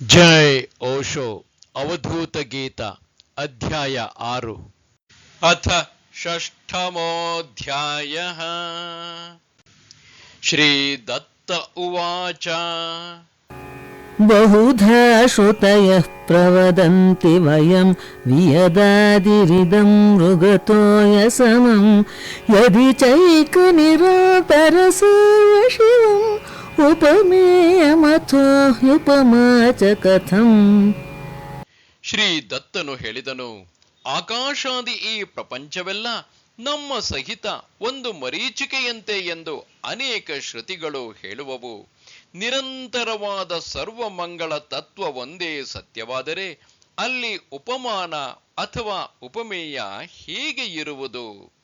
ಜೈ ಓಶೋ ಅವಧೂತ ಗೀತ ಅಧ್ಯಾಯ ಆರು ಅಥ ಷಷ್ಠಮೋಧ್ಯಾಯ ಶ್ರೀದತ್ತ ಉವಾಚ बहुधा श्रुतयः प्रवदन्ति वयं वियदादिरिदं मृगतोयसमं यदि चैकनिरातरसर्वशिवम् उपमेयमथो ಕಥಂ ಶ್ರೀ ದತ್ತನು ಹೇಳಿದನು, ಆಕಾಶಾದಿ ಈ ಪ್ರಪಂಚವೆಲ್ಲ ನಮ್ಮ ಸಹಿತ ಒಂದು ಮರೀಚಿಕೆಯಂತೆ ಎಂದು ಅನೇಕ ಶ್ರುತಿಗಳು ಹೇಳುವವು. ನಿರಂತರವಾದ ಸರ್ವಮಂಗಳ ತತ್ವ ಒಂದೇ ಸತ್ಯವಾದರೆ ಅಲ್ಲಿ ಉಪಮಾನ ಅಥವಾ ಉಪಮೇಯ ಹೇಗೆ ಇರುವುದು.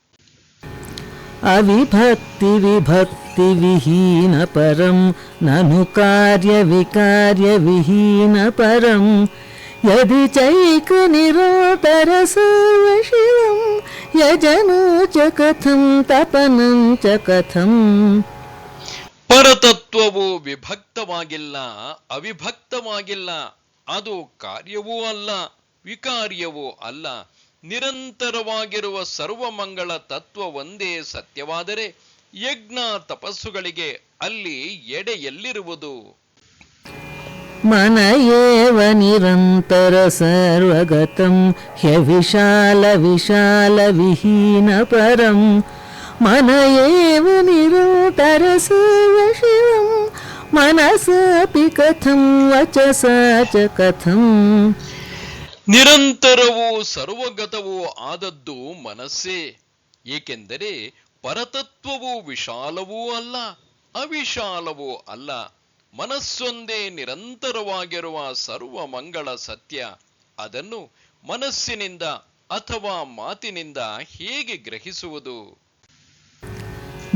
अविभक्तिविभक्तिविहीनपरं ननु कार्यविकार्यविहीनपरं यदि चैकनिरोतरसर्वशिवं यजनो च कथं तपनं च कथम् ಪರತತ್ವವು ವಿಭಕ್ತವಾಗಿಲ್ಲ ಅವಿಭಕ್ತವಾಗಿಲ್ಲ ಅದು ಕಾರ್ಯವೂ ಅಲ್ಲ ವಿಕಾರ್ಯವೂ ಅಲ್ಲ ನಿರಂತರವಾಗಿರುವ ಸರ್ವಮಂಗಳ ತತ್ವ ಒಂದೇ ಸತ್ಯವಾದರೆ ಯಜ್ಞ ತಪಸ್ಸುಗಳಿಗೆ ಅಲ್ಲಿ ಎಡೆಯಲ್ಲಿರುವುದು. ಮನಯೇವ ನಿರಂತರ ಸರ್ವಗತಂ ಹ್ಯ ವಿಶಾಲ ವಿಶಾಲ ವಿಹೀನ ಪರಂ. ಮನಯೇವ ನಿರಂತರ ಸರ್ವಶಿವಂ ಮನಸಾಪಿ ಕಥಂ, ವಚಸ ಕಥಂ. ನಿರಂತರವೂ ಸರ್ವಗತವೂ ಆದದ್ದು ಮನಸ್ಸೇ. ಏಕೆಂದರೆ ಪರತತ್ವವು ವಿಶಾಲವೂ ಅಲ್ಲ, ಅವಿಶಾಲವೂ ಅಲ್ಲ. ಮನಸ್ಸೊಂದೇ ನಿರಂತರವಾಗಿರುವ ಸರ್ವಮಂಗಳ ಸತ್ಯ. ಅದನ್ನು ಮನಸ್ಸಿನಿಂದ ಅಥವಾ ಮಾತಿನಿಂದ ಹೇಗೆ ಗ್ರಹಿಸುವುದು?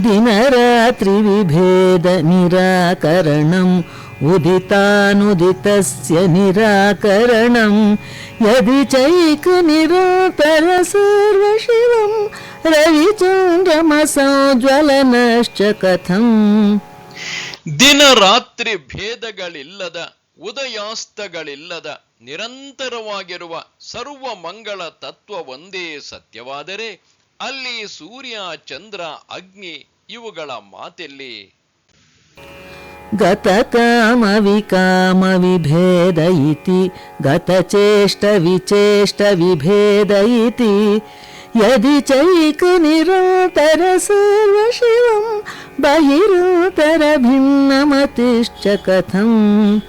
दिनरात्रिविभेदनिराकरणम् उदितानुदितस्य निराकरणं यदि चैकनिरोतरसर्वशिवं रविचन्द्रमसोज्ज्वलनश्च कथम् ದಿನ ರಾತ್ರಿ ಭೇದಗಳಿಲ್ಲದ ಉದಯಾಸ್ತಗಳಿಲ್ಲದ ನಿರಂತರವಾಗಿರುವ ಸರ್ವ ಮಂಗಳ ತತ್ವ ಒಂದೇ ಸತ್ಯವಾದರೆ ಅಲ್ಲಿ ಸೂರ್ಯ ಚಂದ್ರ ಅಗ್ನಿ ಇವುಗಳ ಮಾತೆಲ್ಲಿ. ಗತಕಾಮವಿಕಾಮವಿಭೇದ ಇತಿ ಗತಚೇಷ್ಟ ವಿಚೇಷ್ಟ ವಿಭೇದ ಇತಿ ಯದಿ ಚೈಕ ನಿರಂತರ ಸರ್ವಶಿವಂ ಬಹಿರಂತರ ಭಿನ್ನಮತಿಶ್ಚ ಕಥಂ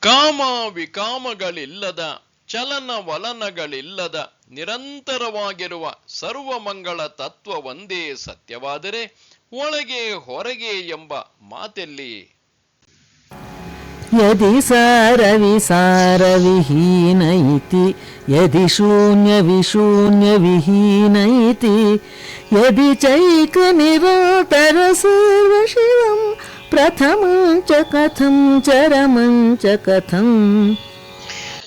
ಕಾಮ ವಿಕಾಮಗಳಿಲ್ಲದ ಚಲನ ವಲನಗಳಿಲ್ಲದ ನಿರಂತರವಾಗಿರುವ ಸರ್ವಮಂಗಳ ತತ್ವ ಒಂದೇ ಸತ್ಯವಾದರೆ ಒಳಗೆ ಹೊರಗೆ ಎಂಬ ಮಾತಲ್ಲಿ. ಯದಿ ಸಾರವಿ ಸಾರವಿಹೀನೈತಿ ಯದಿ ಶೂನ್ಯ ವಿಶೂನ್ಯ ವಿಹೀನೈತಿ ಯದಿ ಚೈಕ ನಿರಾತರ ಸರ್ವಶಿವಂ ಪ್ರಥಮ ಚ ಕಥಂ ಚರಮಂ ಚ ಕಥಂ.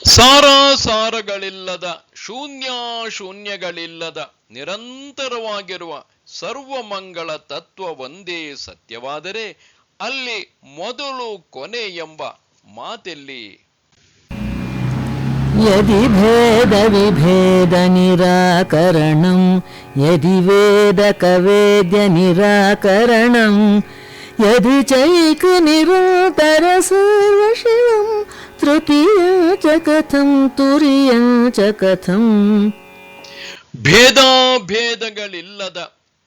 ಸಾರ ಸಾರಗಳಿಲ್ಲದ ಶೂನ್ಯ ಶೂನ್ಯಗಳಿಲ್ಲದ ನಿರಂತರವಾಗಿರುವ ಸರ್ವಮಂಗಳ ತತ್ವ ಒಂದೇ ಸತ್ಯವಾದರೆ ಅಲ್ಲಿ ಮೊದಲು ಕೊನೆ ಎಂಬ ಮಾತೆಲ್ಲಿ. ಯದಿ ಭೇದ ವಿಭೇದ ನಿರಾಕರಣಂ, ಯದಿ ವೇದ ಕವೇದ್ಯ ನಿರಾಕರಣಂ, ಯದಿ ಚೈಕ ನಿರಂತರ ಸರ್ವಶಿವಂ तृतीया च कथं तुर्या च कथम् ಭೇದಾಭೇದಗಳಿಲ್ಲದ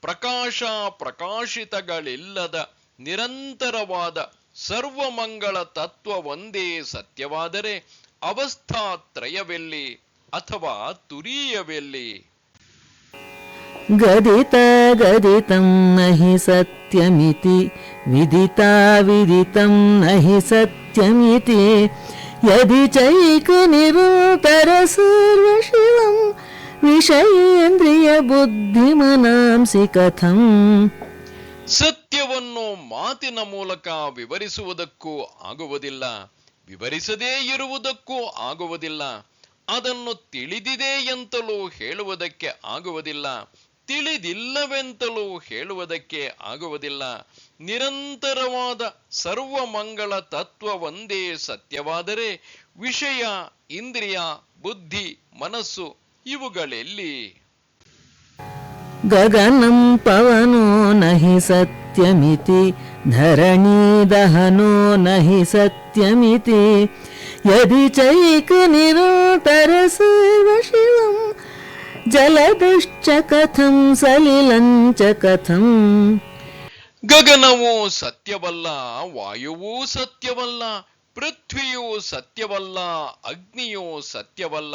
ಪ್ರಕಾಶ ಪ್ರಕಾಶಿತಗಳಿಲ್ಲದ ನಿರಂತರವಾದ ಸರ್ವಮಂಗಳ ತತ್ವ ಒಂದೇ ಸತ್ಯವಾದರೆ ಅವಸ್ಥಾತ್ರಯವೆಲ್ಲಿ ಅಥವಾ ತುರೀಯವೆಲ್ಲಿ गदितागदितं न हि सत्यमिति विदिता विदितं न हि सत्यमिति यदि चैकनिरोतरसर्वशिवं विषयेन्द्रियबुद्धिमनांसि कथम् ಸತ್ಯವನ್ನು ಮಾತಿನ ಮೂಲಕ ವಿವರಿಸುವುದಕ್ಕೂ ಆಗುವುದಿಲ್ಲ ವಿವರಿಸದೇ ಇರುವುದಕ್ಕೂ ಆಗುವುದಿಲ್ಲ ಅದನ್ನು ತಿಳಿದಿದೆ ಎಂತಲೂ ಹೇಳುವುದಕ್ಕೆ ಆಗುವುದಿಲ್ಲ ತಿಳಿದಿಲ್ಲವೆಂತಲೂ ಹೇಳುವುದಕ್ಕೆ ಆಗುವುದಿಲ್ಲ. ನಿರಂತರವಾದ ಸರ್ವಮಂಗಳ ತತ್ವ ಒಂದೇ ಸತ್ಯವಾದರೆ ವಿಷಯ, ಇಂದ್ರಿಯ, ಬುದ್ಧಿ, ಮನಸ್ಸು ಇವುಗಳೆಲ್ಲಿ? ಗಗನಂ ಪವನೋ ನಹಿ ಸತ್ಯಮಿತಿ, ಧರಣಿ ದಹನೋ ನಹಿ ಸತ್ಯಮಿತಿ, ಯದಿ ಚೈಕ ನಿರೋತರ ಸರ್ವ ಜಲದಶ್ಚ ಕಥಂ ಸಲಿಲಂಚ ಕಥಂ. ಗಗನವೂ ಸತ್ಯವಲ್ಲ ವಾಯುವೂ ಸತ್ಯವಲ್ಲ ಪೃಥ್ವಿಯೂ ಸತ್ಯವಲ್ಲ ಅಗ್ನಿಯು ಸತ್ಯವಲ್ಲ.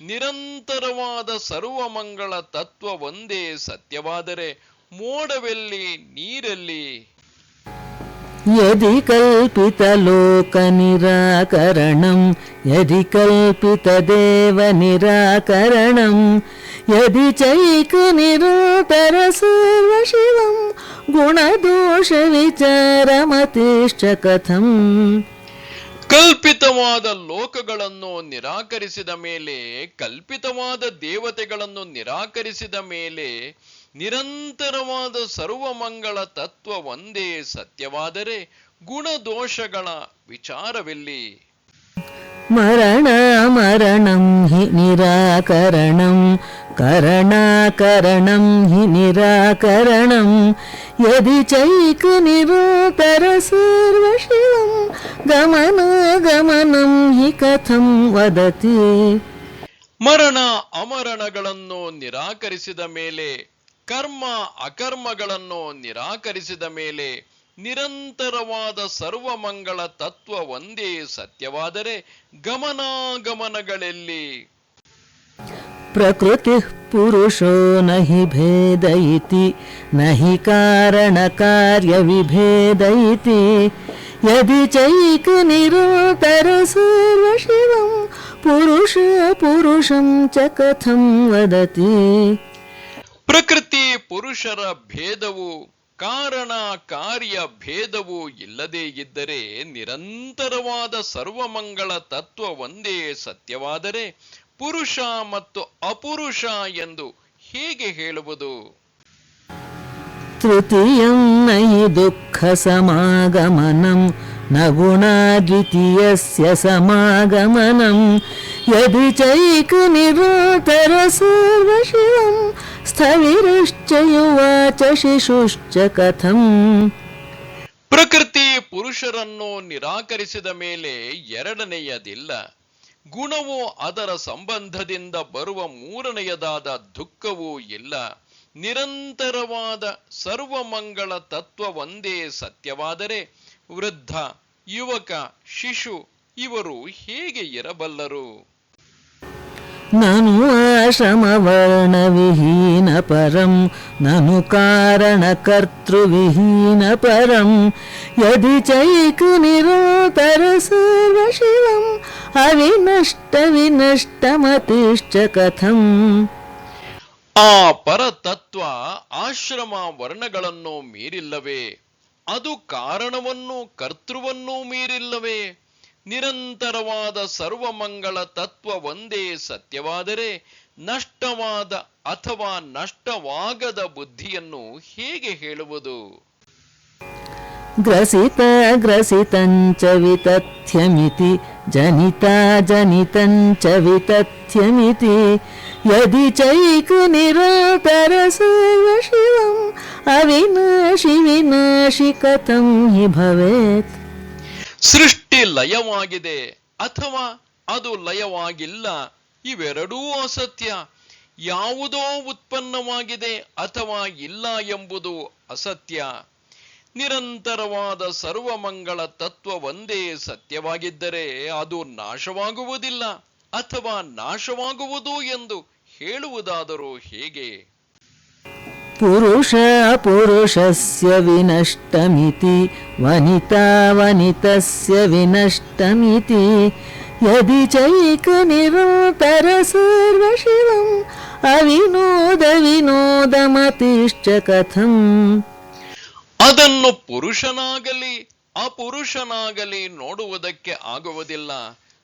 ನಿರಂತರವಾದ ಸರ್ವಮಂಗಳ ತತ್ವ ಒಂದೇ ಸತ್ಯವಾದರೆ ಮೋಡವೆಲ್ಲಿ ನೀರಲ್ಲಿ? ಯದಿ ಕಲ್ಪಿತ ಲೋಕ ನಿರಾಕರಣಂ ಯದಿ ಕಲ್ಪಿತ ದೇವ ನಿರಾಕರಣಂ यदि चैकनिरोतर सर्वशिवं गुणदोषविचारमतिश्च कथम् ಕಲ್ಪಿತವಾದ ಲೋಕಗಳನ್ನು ನಿರಾಕರಿಸಿದ ಮೇಲೆ ಕಲ್ಪಿತವಾದ ದೇವತೆಗಳನ್ನು ನಿರಾಕರಿಸಿದ ಮೇಲೆ ನಿರಂತರವಾದ ಸರ್ವಮಂಗಳ ತತ್ವ ಒಂದೇ ಸತ್ಯವಾದರೆ ಗುಣದೋಷಗಳ ವಿಚಾರವೆಲ್ಲಿ ಮರಣಂ ಹಿ ನಿರಾಕರಣಂ, ಕರಣಾಕರಣಂ ಹಿ ನಿರಾಕರಣಂ, ಯದಿ ಚೈಕ ನಿರೋತರ ಸರ್ವಶಿವಂ ಗಮನಾಗಮನಂ ಹಿ ಕಥಂ ವದತಿ. ಮರಣ ಅಮರಣಗಳನ್ನು ನಿರಾಕರಿಸಿದ ಮೇಲೆ, ಕರ್ಮ ಅಕರ್ಮಗಳನ್ನು ನಿರಾಕರಿಸಿದ ಮೇಲೆ ನಿರಂತರವಾದ ಸರ್ವಮಂಗಳ ತತ್ವ ಒಂದೇ ಸತ್ಯವಾದರೆ ಗಮನಾಗಮನಗಳಲ್ಲಿ? ಪ್ರಕೃತಿ ಪುರುಷೋ ನಿ ಭೇದೈತಿ ನಹಿ ಕಾರಣ ಕಾರ್ಯ ವಿಭೇದೈತಿ ಯದಿ ಚೈಕ ನಿರಂತರ ಸರ್ವಶಿವಂ ಪುರುಷ ಪುರುಷಂ ಚ ಕಥಂ ವದತಿ. ಪ್ರಕೃತಿ ಪುರುಷರ ಭೇದವು ಕಾರಣ ಕಾರ್ಯ ಭೇದವು ಇಲ್ಲದೇ ಇದ್ದರೆ ನಿರಂತರವಾದ ಸರ್ವಮಂಗಳ ತತ್ವ ಒಂದೇ ಸತ್ಯವಾದರೆ ಪುರುಷ ಮತ್ತು ಅಪುರುಷ ಎಂದು ಹೇಗೆ ಹೇಳುವುದು? ತೃತೀಯಂ ದುಃಖ ಸಮಾಗಮನಂ ನಗುಣ ದ್ವಿತೀಯಸ್ಯ ಸಮಾಗಮನಂ, ಯದಿ ಚೈಕ ನಿರಾತರ ಸರ್ವಶಿವಂ ಸ್ಥವಿರುಶ್ಚ ಶಿಶುಶ್ಚ ಕಥಂ. ಪ್ರಕೃತಿ ಪುರುಷರನ್ನು ನಿರಾಕರಿಸಿದ ಮೇಲೆ ಎರಡನೆಯದಿಲ್ಲ. ಗುಣವು ಅದರ ಸಂಬಂಧದಿಂದ ಬರುವ ಮೂರನೆಯದಾದ ದುಃಖವೂ ಇಲ್ಲ. ನಿರಂತರವಾದ ಸರ್ವಮಂಗಳ ತತ್ವವೊಂದೇ ಸತ್ಯವಾದರೆ ವೃದ್ಧ, ಯುವಕ, ಶಿಶು ಇವರು ಹೇಗೆ ಇರಬಲ್ಲರು? ನನು ಆಶ್ರಮವರ್ಣವಿಹೀನ ಪರಂ, ನನು ವಿಹೀನ ಪರಂ. ಯದಿ ಚೈಕ ನಿರೋತರ ಸರ್ವಶಿವಂ ಅವಿನಷ್ಟ ವಿನಷ್ಟ ವಿನಷ್ಟಮತಿಶ್ಚ ಕಥಂ. ಆ ಪರತತ್ವ ಆಶ್ರಮ ವರ್ಣಗಳನ್ನು ಮೀರಿಲ್ಲವೇ, ಅದು ಕಾರಣವನ್ನು ಕರ್ತೃವನ್ನೂ ಮೀರಿಲ್ಲವೇ? ನಿರಂತರವಾದ ಸರ್ವಮಂಗಳ ತತ್ವ ಒಂದೇ ಸತ್ಯವಾದರೆ ನಷ್ಟವಾದ ಅಥವಾ ನಷ್ಟವಾಗದ ಬುದ್ಧಿಯನ್ನು ಹೇಗೆ ಹೇಳುವುದು? ಗ್ರಸಿತ ಗ್ರಸಿತಂಚ ವಿತಥ್ಯಮಿತಿ ಜನಿತ ಜನಿತಂಚ ವಿತಥ್ಯಮಿತಿ ಯದಿ ಚೈಕು ನಿರಂತರ ಸರ್ವ ಶಿವಂ ಅವಿನಾಶಿ ವಿನಾಶಿ ಕಥಂ ಹಿ ಭವೇತ್. ಸೃಷ್ಟಿ ಲಯವಾಗಿದೆ. ಅಥವಾ ಅದು ಲಯವಾಗಿಲ್ಲ. ಇವೆರಡೂ ಅಸತ್ಯ. ಯಾವುದೋ ಉತ್ಪನ್ನವಾಗಿದೆ ಅಥವಾ ಇಲ್ಲ ಎಂಬುದು ಅಸತ್ಯ. ನಿರಂತರವಾದ ಸರ್ವಮಂಗಳ ತತ್ವ ಒಂದೇ ಸತ್ಯವಾಗಿದ್ದರೆ ಅದು ನಾಶವಾಗುವುದಿಲ್ಲ ಅಥವಾ ನಾಶವಾಗುವುದು ಎಂದು ಹೇಳುವುದಾದರೂ ಹೇಗೆ? ಪುರುಷ ಪುರುಷಸ್ಯ ವಿನಷ್ಟಮಿತಿ, ವನಿತಾ ವನಿತಸ್ಯ ವಿನಷ್ಟಮಿತಿ. ಯದಿ ಚೈಕ ನಿರೂಪರ ಸರ್ವ ಶಿವಂ, ಅವಿನೋದ ವಿನೋದ ವಿನೋದಮತಿಶ್ಚ ಕಥಂ. ಅದನ್ನು ಪುರುಷನಾಗಲಿ, ಅಪುರುಷನಾಗಲಿ ನೋಡುವುದಕ್ಕೆ ಆಗುವುದಿಲ್ಲ.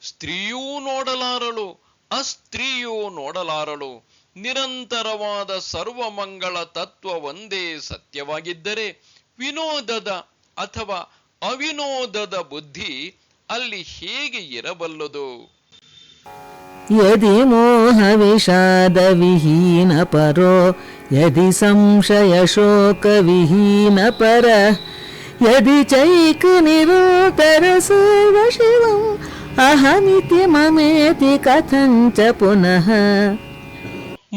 ಸ್ತ್ರೀಯೂ ನೋಡಲಾರಳು, ಅಸ್ತ್ರೀಯೂ ನೋಡಲಾರಳು. ನಿರಂತರವಾದ ಸರ್ವಮಂಗಳ ತತ್ವ ಒಂದೇ ಸತ್ಯವಾಗಿದ್ದರೆ ವಿನೋದದ ಅಥವಾ ಅವಿನೋದದ ಬುದ್ಧಿ ಅಲ್ಲಿ ಹೇಗೆ ಇರಬಲ್ಲದು? ಯದಿ ಮೋಹ ವಿಷಾದ ವಿಹೀನ ಪರೋ, ಯದಿ ಸಂಶಯ ಶೋಕ ವಿಹೀನ ಪರ, ಯದಿ ಚೈಕ ನಿರೂಪರ ಸರ್ವ ಶಿವಂ ಅಹಮಿತಿ ಮಮೇತಿ ಕಥಂಚ ಪುನಃ.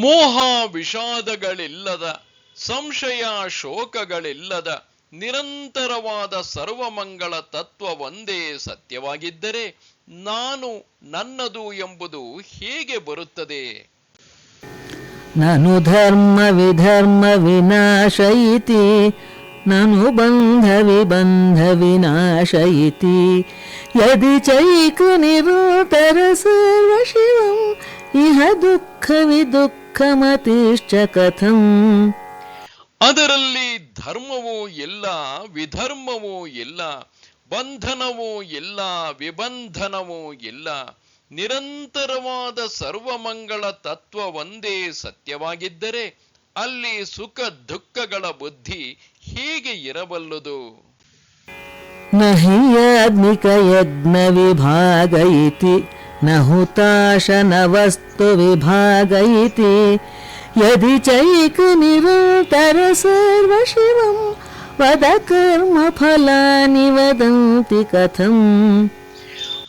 ಮೋಹ ವಿಷಾದಗಳಿಲ್ಲದ ಸಂಶಯ ಶೋಕಗಳಿಲ್ಲದ, ನಿರಂತರವಾದ ಸರ್ವಮಂಗಳ ತತ್ವ ಒಂದೇ ಸತ್ಯವಾಗಿದ್ದರೆ ನಾನು ನನ್ನದು ಎಂಬುದು ಹೇಗೆ ಬರುತ್ತದೆ? ನಾನು ಧರ್ಮ ವಿಧರ್ಮ ವಿನಾಶಯಿತಿ, ನಾನು ಬಂಧ ವಿಬಂಧ ವಿನಾಶಯಿತಿ. ಯದಿ ಚೈಕ ನಿರೂತರ ಸರ್ವ ಶಿವಂ, ಇಹ ದುಃಖ ವಿದುಃಖ ಕಮತಿಷ್ಟ ಕಥಂ ಅದರಲ್ಲಿ ಧರ್ಮವೋ ಎಲ್ಲ ವಿಧರ್ಮವೋ ಎಲ್ಲ ಬಂಧನವೋ ಎಲ್ಲ ವಿಬಂಧನವೋ ಎಲ್ಲ ನಿರಂತರವಾದ ಸರ್ವಮಂಗಳ ತತ್ವ ಒಂದೇ ಸತ್ಯವಾಗಿದ್ದರೆ ಅಲ್ಲಿ ಸುಖ ದುಃಖಗಳ ಬುದ್ಧಿ ಹೇಗೆ ಇರಬಲ್ಲದು. ನಹಿಯಾತ್ಮಿಕ ಯಜ್ಞ ವಿಭಾಗ ಇತಿ. न हुताशनवस्तुविभाग इति यदि चैकनिरन्तरसर्वशिवम् वद कर्मफलानि वदन्ति कथम्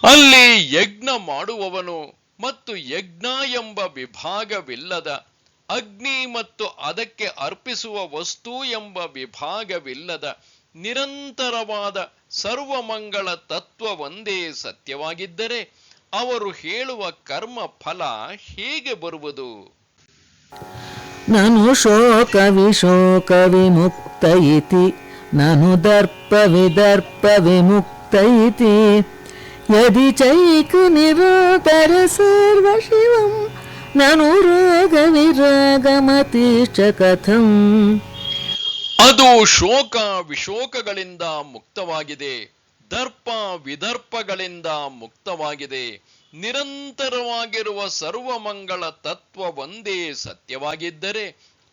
ಅಲ್ಲಿ ಯಜ್ಞ ಮಾಡುವವನು ಮತ್ತು ಯಜ್ಞ ಎಂಬ ವಿಭಾಗವಿಲ್ಲದ ಅಗ್ನಿ ಮತ್ತು ಅದಕ್ಕೆ ಅರ್ಪಿಸುವ ವಸ್ತು ಎಂಬ ವಿಭಾಗವಿಲ್ಲದ ನಿರಂತರವಾದ ಸರ್ವಮಂಗಳ ತತ್ವ ಒಂದೇ ಸತ್ಯವಾಗಿದ್ದರೆ ಅವರು ಹೇಳುವ ಕರ್ಮ ಫಲ ಹೇಗೆ ಬರುವುದು? ನಾನು ಶೋಕ ವಿಶೋಕ ವಿಮುಕ್ತ ಇತಿ ನಾನು ದರ್ಪ ವಿದರ್ಪ ವಿಮುಕ್ತ ಇತಿ ಯದಿ ಚೈಕ ನಿರೋಧರ ಸರ್ವ ಶಿವಂ ನಾನು ರೋಗ ವಿರೋಗ ಮತೀಶ ಕಥಂ. ಅದು ಶೋಕ ವಿಶೋಕಗಳಿಂದ ಮುಕ್ತವಾಗಿದೆ. ದರ್ಪ ವಿದರ್ಪಗಳಿಂದ ಮುಕ್ತವಾಗಿದೆ. ನಿರಂತರವಾಗಿರುವ ಸರ್ವಮಂಗಳ ತತ್ವ ಒಂದೇ ಸತ್ಯವಾಗಿದ್ದರೆ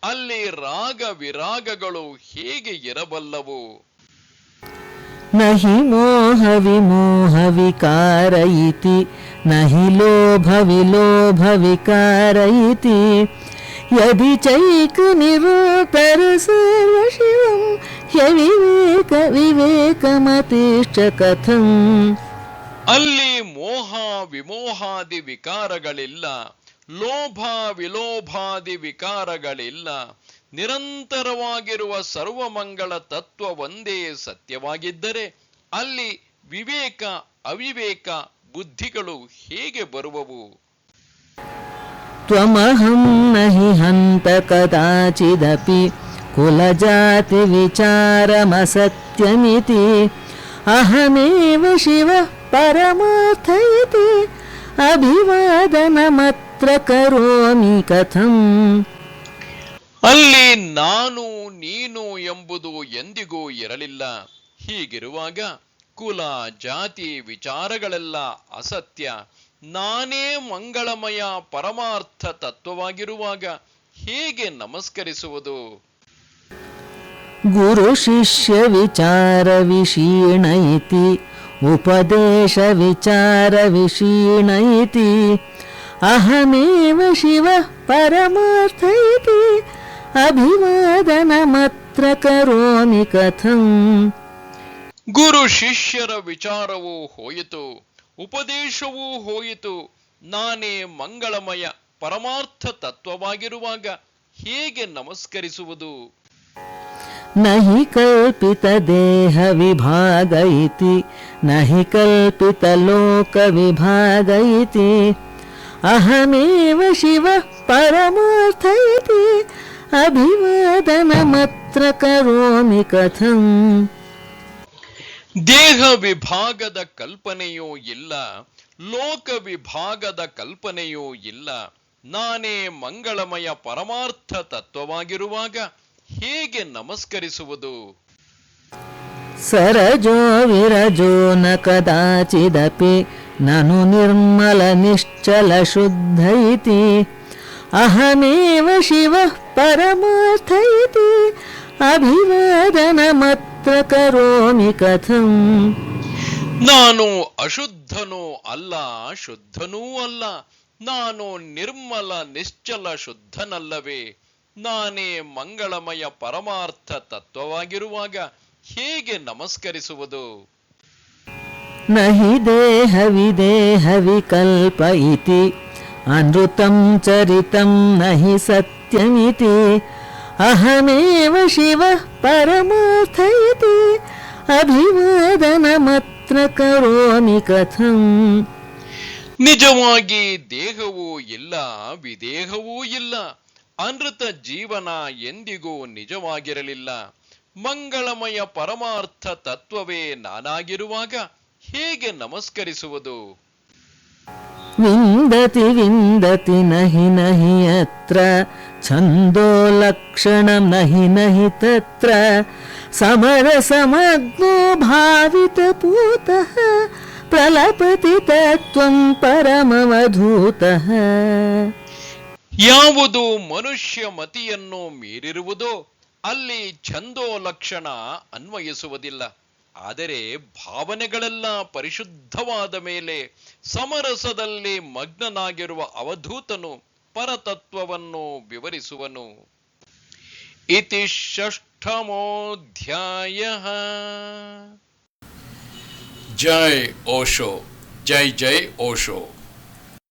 ಅಲ್ಲಿ ರಾಗ ವಿರಾಗಗಳು ಹೇಗೆ ಇರಬಲ್ಲವು? ನಹಿ ಮೋಹ ವಿಮೋಹ ವಿಕಾರ ಇತಿ, ನಹಿ ಲೋಭ ವಿಲೋಭ ವಿಕಾರ ಇತಿ. यदि चैकनिरोतरसर्वशिवम् ह्यविवेकविवेकमतिश्च कथम् ಅಲ್ಲಿ ಮೋಹ ವಿಮೋಹಾದಿ ವಿಕಾರಗಳಿಲ್ಲ ಲೋಭ ವಿಲೋಭಾದಿ ವಿಕಾರಗಳಿಲ್ಲ ನಿರಂತರವಾಗಿರುವ ಸರ್ವಮಂಗಳ ತತ್ವ ಒಂದೇ ಸತ್ಯವಾಗಿದ್ದರೆ ಅಲ್ಲಿ ವಿವೇಕ ಅವಿವೇಕ ಬುದ್ಧಿಗಳು ಹೇಗೆ ಬರುವವು त्वमहं न हि हन्त कदाचिदपि कुलजातिविचारमसत्यमिति अहमेव शिवः परमार्थ इति अभिवादनमत्र करोमि कथम् ಅಲ್ಲಿ ನಾನು ನೀನು ಎಂಬುದು ಎಂದಿಗೂ ಇರಲಿಲ್ಲ ಹೀಗಿರುವಾಗ ಕುಲ ಜಾತಿ ವಿಚಾರಗಳೆಲ್ಲ ಅಸತ್ಯ ನಾನೇ ಮಂಗಳಮಯ ಪರಮಾರ್ಥ ತತ್ವವಾಗಿರುವಾಗ ಹೇಗೆ ನಮಸ್ಕರಿಸುವುದು? ಗುರು ಶಿಷ್ಯ ವಿಚಾರ ವಿಷೀಣೈತಿ ಉಪದೇಶ ವಿಚಾರ ವಿಷೀಣೈತಿ ಅಹಮೇವ ಶಿವ ಪರಮಾರ್ಥೈತಿ ಅಭಿವಾದನ ಮಾತ್ರ ಕರೋಮಿ ಕಥಂ. ಗುರು ಶಿಷ್ಯರ ವಿಚಾರವು ಹೋಯಿತು. ಉಪದೇಶವೂ ಹೋಯಿತು. ನಾನೇ ಮಂಗಳಮಯ ಪರಮಾರ್ಥ ತತ್ವವಾಗಿರುವಾಗ ಹೇಗೆ ನಮಸ್ಕರಿಸುವುದು? ನಹಿ ಕಲ್ಪಿತ ದೇಹ ವಿಭಾಗ ಇತಿ, ನಹಿ ಕಲ್ಪಿತ ಲೋಕ ವಿಭಾಗ ಇತಿ. ಅಹಮೇವ ಶಿವ ಪರಮಾರ್ಥ ಇತಿ, ಅಭಿವಾದನ ಮಾತ್ರ ಕರೋಮಿ ಕಥಂ. ದೇಹ ವಿಭಾಗದ ಕಲ್ಪನೆಯೂ ಇಲ್ಲ, ಲೋಕ ವಿಭಾಗದ ಕಲ್ಪನೆಯೂ ಇಲ್ಲ. ನಾನೇ ಮಂಗಳಮಯ ಪರಮಾರ್ಥ ತತ್ವವಾಗಿರುವಾಗ ಹೇಗೆ ನಮಸ್ಕರಿಸುವುದು? ಸರಜೋ ವಿರಜೋ ನ ಕದಾಚಿದಪಿ, ನಾನು ನಿರ್ಮಲ ನಿಶ್ಚಲ ಶುದ್ಧ ಇತಿ. ಅಹಮೇವ ಶಿವ ಪರಮಾರ್ಥ ಇತಿ. ಅಭಿವಾದನಮತ್ರ ಕರೋಮಿ ಕಥಂ. ನಾನು ಅಶುದ್ಧನೂ ಅಲ್ಲ ಶುದ್ಧನೂ ಅಲ್ಲ. ನಾನು ನಿರ್ಮಲ ನಿಶ್ಚಲ ಶುದ್ಧನಲ್ಲವೇ. ನಾನೇ ಮಂಗಳಮಯ ಪರಮಾರ್ಥ ತತ್ವವಾಗಿರುವಾಗ ಹೇಗೆ ನಮಸ್ಕರಿಸುವುದು? ನಹಿ ದೇಹವಿ ದೇಹವಿದೇಹವಿಕಲ್ಪ ಇತಿ. ಅನೃತಂ ಚರಿತಂ ನಹಿ ಸತ್ಯಮಿತಿ. ಅಹಮೇವ ಶಿವ ಪರಮಾರ್ಥಯತಿ ಅಭಿವಾದನ ಅಭಿವಾದನಮತ್ರ ಕರೋಮಿ ಕಥಂ ನಿಜವಾಗಿ ದೇಹವೂ ಇಲ್ಲ, ವಿದೇಹವೂ ಇಲ್ಲ, ಅನೃತ ಜೀವನ ಎಂದಿಗೂ ನಿಜವಾಗಿರಲಿಲ್ಲ. ಮಂಗಳಮಯ ಪರಮಾರ್ಥ ತತ್ವವೇ ನಾನಾಗಿರುವಾಗ ಹೇಗೆ ನಮಸ್ಕರಿಸುವುದು? ವಿಂದತಿ ವಿಂದತಿ ನಹಿ ನಹಿ ಅತ್ರ ಛಂದೋ ಲಕ್ಷಣ ನಹಿ ನಹಿ ತತ್ರ ಸಮರಸಮಗ್ನೋ ಭಾವಿತ ಪೂತಃ, ಪ್ರಲಪತಿ ತತ್ವ ಪರಮವಧೂತ. ಯಾವುದು ಮನುಷ್ಯ ಮತಿಯನ್ನು ಮೀರಿರುವುದೋ ಅಲ್ಲಿ ಛಂದೋ ಲಕ್ಷಣ ಅನ್ವಯಿಸುವುದಿಲ್ಲ. ಆದರೆ ಭಾವನೆಗಳೆಲ್ಲ ಪರಿಶುದ್ಧವಾದ ಮೇಲೆ ಸಮರಸದಲ್ಲಿ ಮಗ್ನನಾಗಿರುವ ಅವಧೂತನು ಪರತತ್ವವನ್ನು ವಿವರಿಸುವನು. ಇತಿ ಷಷ್ಠಮೋಧ್ಯಾಯ. ಜೈ ಓಶೋ, ಜೈ ಜೈ ಓಶೋ.